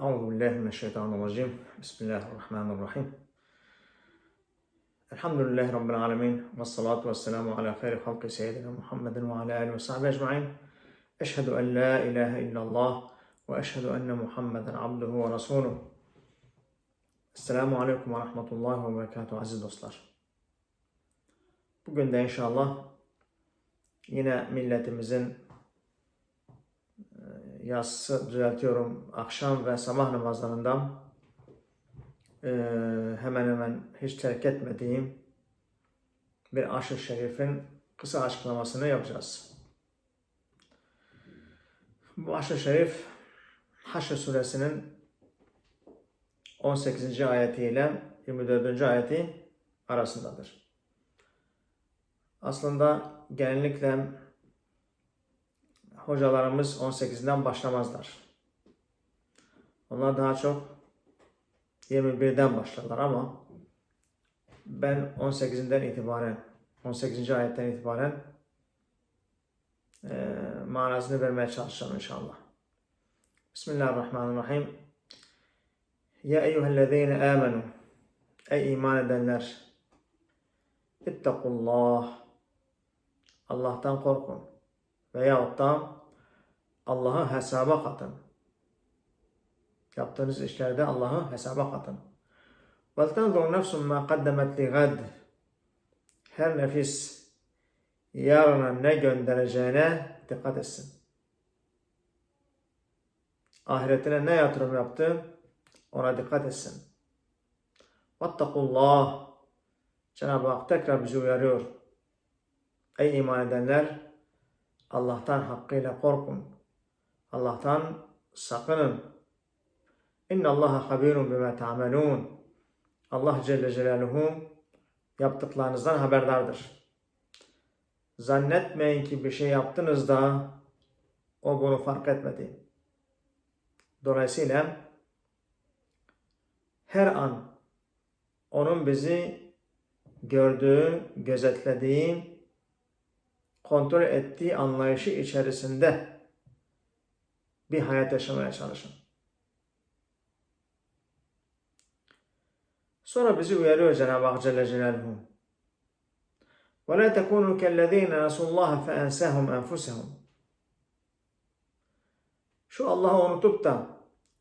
أعوذ بالله من الشيطان الرجيم. بسم الله الرحمن الرحيم. الحمد لله رب العالمين والصلاة والسلام على خير خلق سيدنا محمد وعلى آله وصحبه أجمعين. أشهد أن لا إله إلا الله وأشهد أن محمدا عبده ورسوله. Esselamu Aleyküm ve Rahmetullahi ve Berekatuhu aziz dostlar. Bugün de inşallah yine milletimizin yatsı düzeltiyorum akşam ve sabah namazlarından e, hemen hemen hiç terk etmediğim bir aşırı şerifin kısa açıklamasını yapacağız. Bu aşırı şerif Haşr suresinin 18. ayetiyle 24. ayeti arasındadır. Aslında genellikle hocalarımız 18'den başlamazlar. Onlar daha çok 21'den başlarlar ama ben 18'inden itibaren 18. ayetten itibaren e, manasını vermeye çalışacağım inşallah. Bismillahirrahmanirrahim. Ya eyyühellezine amenu Ey iman edenler İttakullah Allah'tan korkun veyahut da Allah'ı hesaba katın. Yaptığınız işlerde Allah'ı hesaba katın. وَلْتَنْظُرْ نَفْسٌ مَا قَدَّمَتْ لِغَدْ Her nefis yarına ne göndereceğine dikkat etsin. Ahiretine ne yatırım yaptı ona dikkat etsin. Vattakullah Cenab-ı Hak tekrar bizi uyarıyor. Ey iman edenler Allah'tan hakkıyla korkun. Allah'tan sakının. İnna Allaha habirun bima ta'malun. Allah Celle Celaluhu yaptıklarınızdan haberdardır. Zannetmeyin ki bir şey yaptınız da o bunu fark etmedi. Dolayısıyla her an onun bizi gördüğü, gözetlediği, kontrol ettiği anlayışı içerisinde bir hayat yaşamaya çalışın. Sonra bizi uyarıyor Cenab-ı Hak Celle Celaluhu. وَلَا تَكُونُوا كَالَّذ۪ينَ نَسُوا اللّٰهَ فَاَنْسَهُمْ أَنْفُسَهُمْ Şu Allah'ı unutup da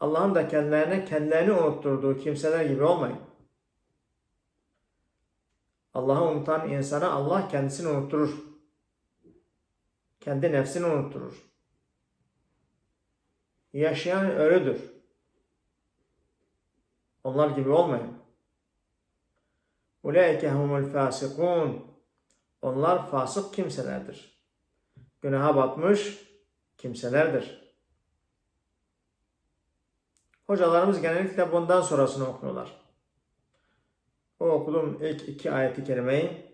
Allah'ın da kendilerine kendilerini unutturduğu kimseler gibi olmayın. Allah'ı unutan insana Allah kendisini unutturur. Kendi nefsini unutturur. Yaşayan ölüdür. Onlar gibi olmayın. Ulaike humul fasikun. Onlar fasık kimselerdir. Günaha batmış kimselerdir. Hocalarımız genellikle bundan sonrasını okuyorlar. O okuduğum ilk iki ayeti kerimeyi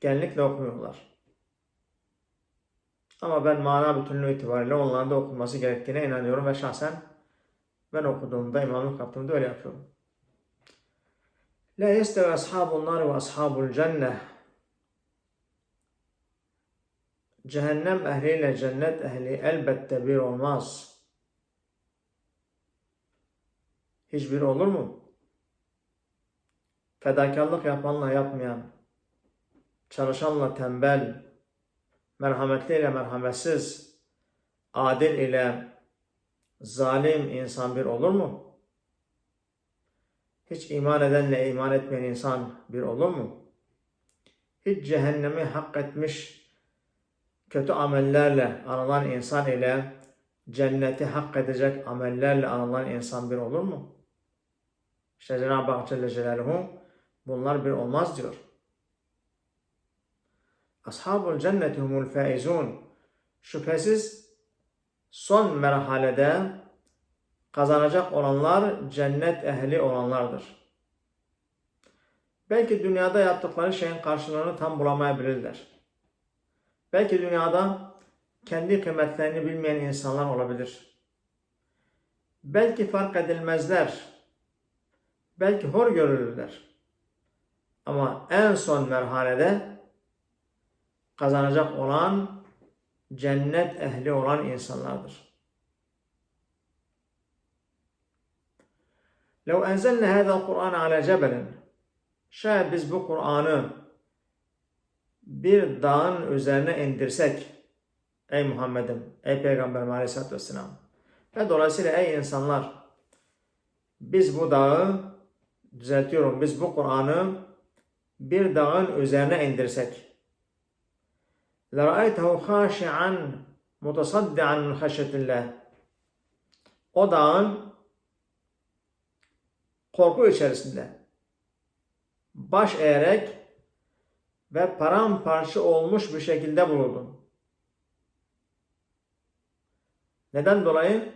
genellikle okumuyorlar. Ama ben mana bütünlüğü itibariyle onların da okunması gerektiğine inanıyorum ve şahsen ben okuduğumda, imamlık yaptığımda öyle yapıyorum. La yestevi ashabun nar ve ashabul cenneh Cehennem ehliyle cennet ehli elbette bir olmaz.'' hiçbir olur mu? Fedakarlık yapanla yapmayan, çalışanla tembel, merhametli ile merhametsiz, adil ile zalim insan bir olur mu? Hiç iman edenle iman etmeyen insan bir olur mu? Hiç cehennemi hak etmiş kötü amellerle anılan insan ile cenneti hak edecek amellerle anılan insan bir olur mu? İşte Cenab-ı Hak Celle Celaluhu bunlar bir olmaz diyor. Ashabul cenneti humul faizun. Şüphesiz son merhalede kazanacak olanlar cennet ehli olanlardır. Belki dünyada yaptıkları şeyin karşılığını tam bulamayabilirler. Belki dünyada kendi kıymetlerini bilmeyen insanlar olabilir. Belki fark edilmezler belki hor görülürler. Ama en son merhalede kazanacak olan cennet ehli olan insanlardır. لو أنزلنا هذا القرآن على جبل şayet biz bu Kur'an'ı bir dağın üzerine indirsek ey Muhammed'im, ey Peygamberim Aleyhisselatü Vesselam ve dolayısıyla ey insanlar biz bu dağı düzeltiyorum biz bu Kur'an'ı bir dağın üzerine indirsek لَرَأَيْتَهُ خَاشِعًا مُتَصَدِّعًا مِنْ خَشَّةِ اللّٰهِ O dağın korku içerisinde baş eğerek ve paramparça olmuş bir şekilde bulundum. Neden dolayı?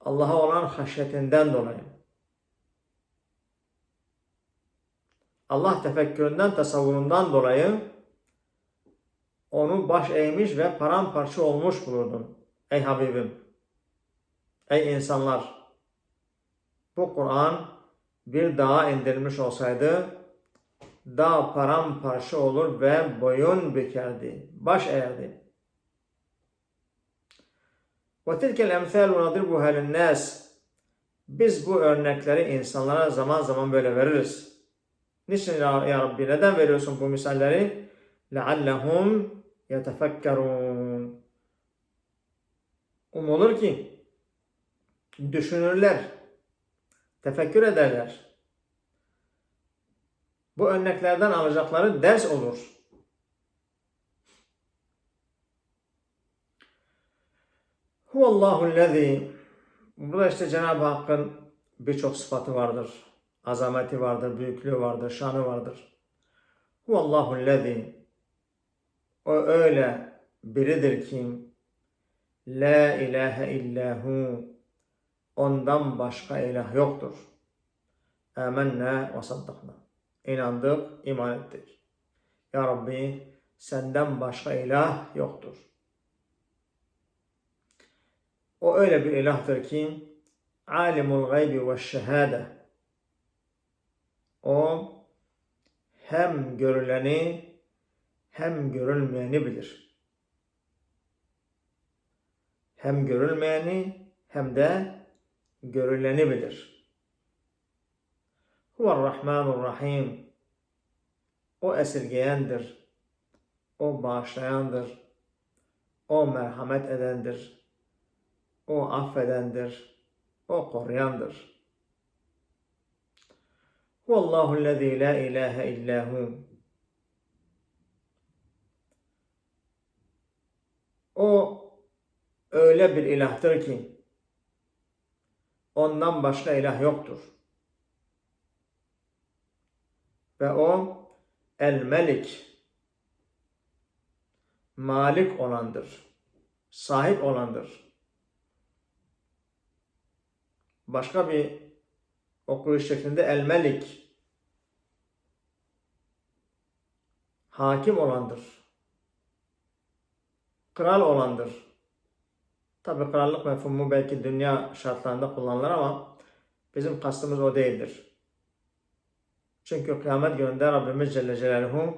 Allah'a olan haşyetinden dolayı. Allah tefekküründen, tasavvurundan dolayı onu baş eğmiş ve paramparça olmuş bulurdun. Ey Habibim, ey insanlar, bu Kur'an bir dağa indirilmiş olsaydı, dağ paramparça olur ve boyun bükerdi, baş eğerdi. وَتِلْكَ الْاَمْثَالُ نَضِرْبُهَا لِلنَّاسِ Biz bu örnekleri insanlara zaman zaman böyle veririz. Niçin ya, ya Rabbi? Neden veriyorsun bu misalleri? لَعَلَّهُمْ yetefekkerun. Umulur ki düşünürler, tefekkür ederler. Bu örneklerden alacakları ders olur. Huvallahu lezi Burada işte Cenab-ı Hakk'ın birçok sıfatı vardır. Azameti vardır, büyüklüğü vardır, şanı vardır. Huvallahu lezi o öyle biridir ki La ilahe illahu Ondan başka ilah yoktur. Âmennâ ve saddakna. İnandık, iman ettik. Ya Rabbi senden başka ilah yoktur. O öyle bir ilahtır ki alimul gaybi ve şehade. O hem görüleni hem görülmeyeni bilir. Hem görülmeyeni hem de görüleni bilir. Rahim. O esirgeyendir. O bağışlayandır. O merhamet edendir. O affedendir. O koruyandır. Huvallahu lezî la ilahe illahu. O öyle bir ilahtır ki ondan başka ilah yoktur. Ve o el-melik malik olandır. Sahip olandır. Başka bir okuyuş şeklinde el-melik hakim olandır. Kral olandır. Tabi krallık mefhumu belki dünya şartlarında kullanılır ama bizim kastımız o değildir. Çünkü kıyamet gününde Rabbimiz Celle Celaluhu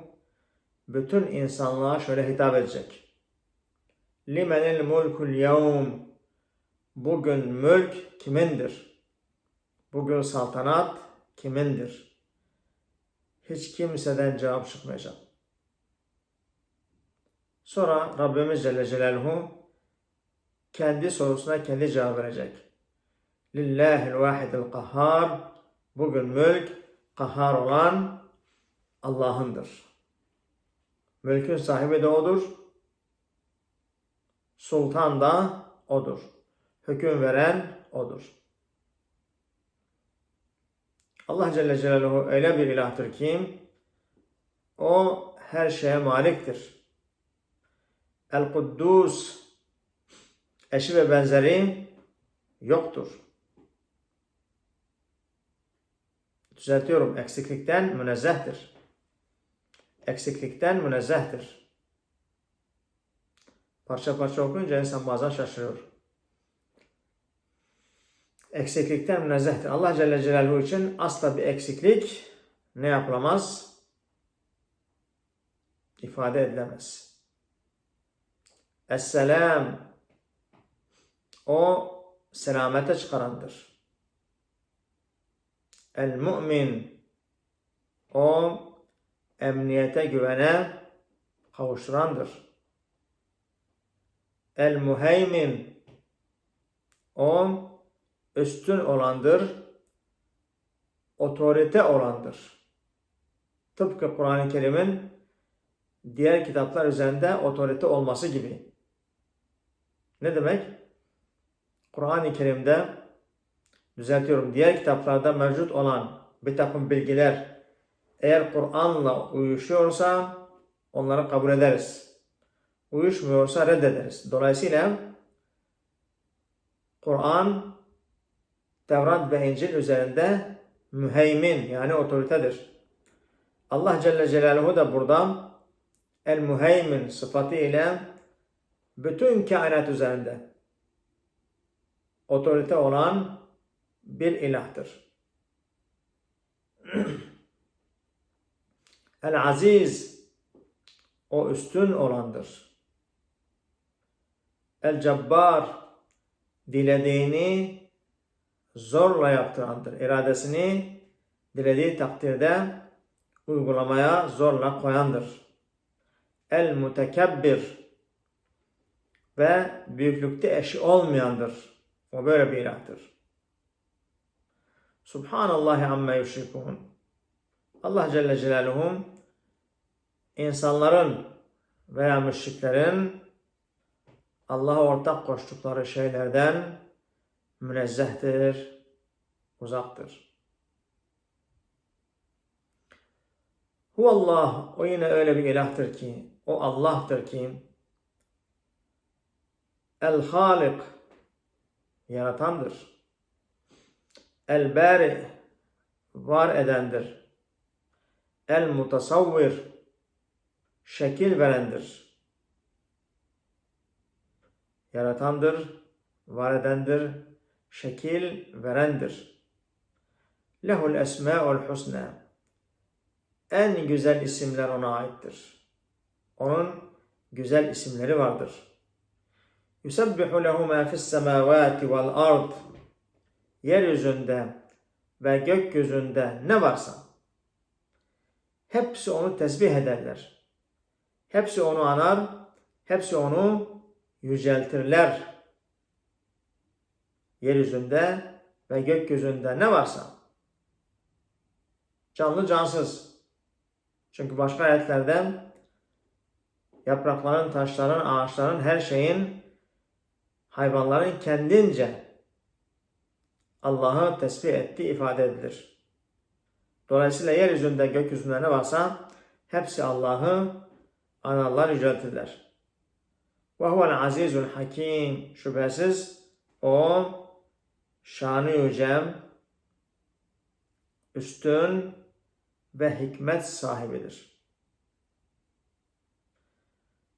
bütün insanlığa şöyle hitap edecek. Limenil mulkul yevm Bugün mülk kimindir? Bugün saltanat kimindir? Hiç kimseden cevap çıkmayacak. Sonra Rabbimiz Celle Celaluhu kendi sorusuna kendi cevap verecek. Lillahil vahidil kahhar Bugün mülk kahhar olan Allah'ındır. Mülkün sahibi de O'dur. Sultan da O'dur. Hüküm veren O'dur. Allah Celle Celaluhu öyle bir ilahtır ki O her şeye maliktir. El-Kuddus eşi ve benzeri yoktur. Düzeltiyorum. Eksiklikten münezzehtir. Eksiklikten münezzehtir. Parça parça okuyunca insan bazen şaşırıyor. Eksiklikten münezzehtir. Allah Celle Celaluhu için asla bir eksiklik ne yapılamaz? ifade edilemez. Esselam o selamete çıkarandır. El mu'min o emniyete güvene kavuşturandır. El muheymin o üstün olandır, otorite olandır. Tıpkı Kur'an-ı Kerim'in diğer kitaplar üzerinde otorite olması gibi. Ne demek? Kur'an-ı Kerim'de düzeltiyorum diğer kitaplarda mevcut olan bir takım bilgiler eğer Kur'an'la uyuşuyorsa onları kabul ederiz. Uyuşmuyorsa reddederiz. Dolayısıyla Kur'an Tevrat ve İncil üzerinde müheymin yani otoritedir. Allah Celle Celaluhu da burada el muheymin sıfatı ile bütün kainat üzerinde otorite olan bir ilahtır. El aziz o üstün olandır. El cebbar dilediğini zorla yaptırandır. İradesini dilediği takdirde uygulamaya zorla koyandır. El mutekebbir ve büyüklükte eşi olmayandır. O böyle bir ilahtır. Subhanallahi amme yüşrikun. Allah Celle Celaluhu insanların veya müşriklerin Allah'a ortak koştukları şeylerden münezzehtir, uzaktır. Huvallah, o yine öyle bir ilahtır ki, o Allah'tır ki, El-Halik, yaratandır. El-Bari, var edendir. El-Mutasavvir, şekil verendir. Yaratandır, var edendir, şekil verendir. Lehul esma'ul husna. En güzel isimler ona aittir. Onun güzel isimleri vardır. Yusabbihu lehu ma fis semavati vel ard. Yeryüzünde ve gökyüzünde ne varsa hepsi onu tesbih ederler. Hepsi onu anar, hepsi onu yüceltirler. Yeryüzünde ve gökyüzünde ne varsa canlı cansız. Çünkü başka ayetlerde yaprakların, taşların, ağaçların, her şeyin hayvanların kendince Allah'ı tesbih ettiği ifade edilir. Dolayısıyla yeryüzünde, gökyüzünde ne varsa hepsi Allah'ı anarlar, yüceltirler. Ve huvel azizul hakim. Şüphesiz o şanı yücem, üstün ve hikmet sahibidir.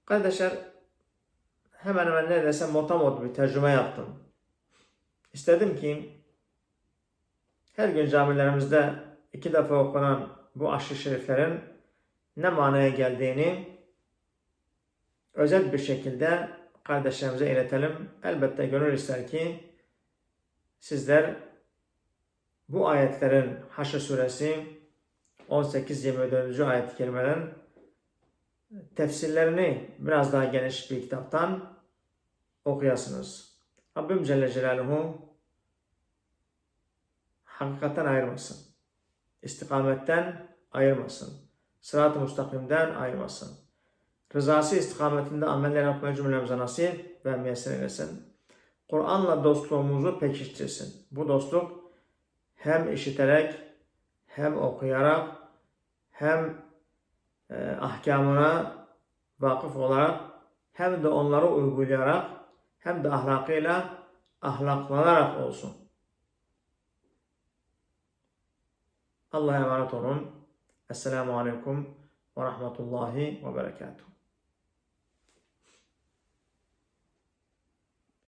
Kardeşler, hemen hemen neredeyse motamot bir tercüme yaptım. İstedim ki her gün camilerimizde iki defa okunan bu aşırı şeriflerin ne manaya geldiğini özel bir şekilde kardeşlerimize iletelim. Elbette gönül ister ki sizler bu ayetlerin Haşr suresi 18-24. ayet-i tefsirlerini biraz daha geniş bir kitaptan okuyasınız. Rabbim Celle Celaluhu hakikaten ayırmasın. İstikametten ayırmasın. Sırat-ı müstakimden ayırmasın. Rızası istikametinde ameller yapmayı cümlemize nasip ve müyesser eylesin. Kur'an'la dostluğumuzu pekiştirsin. Bu dostluk hem işiterek, hem okuyarak, hem e, ahkamına vakıf olarak, hem de onları uygulayarak, hem de ahlakıyla ahlaklanarak olsun. Allah'a emanet olun. Esselamu Aleyküm ve Rahmetullahi ve Berekatuhu.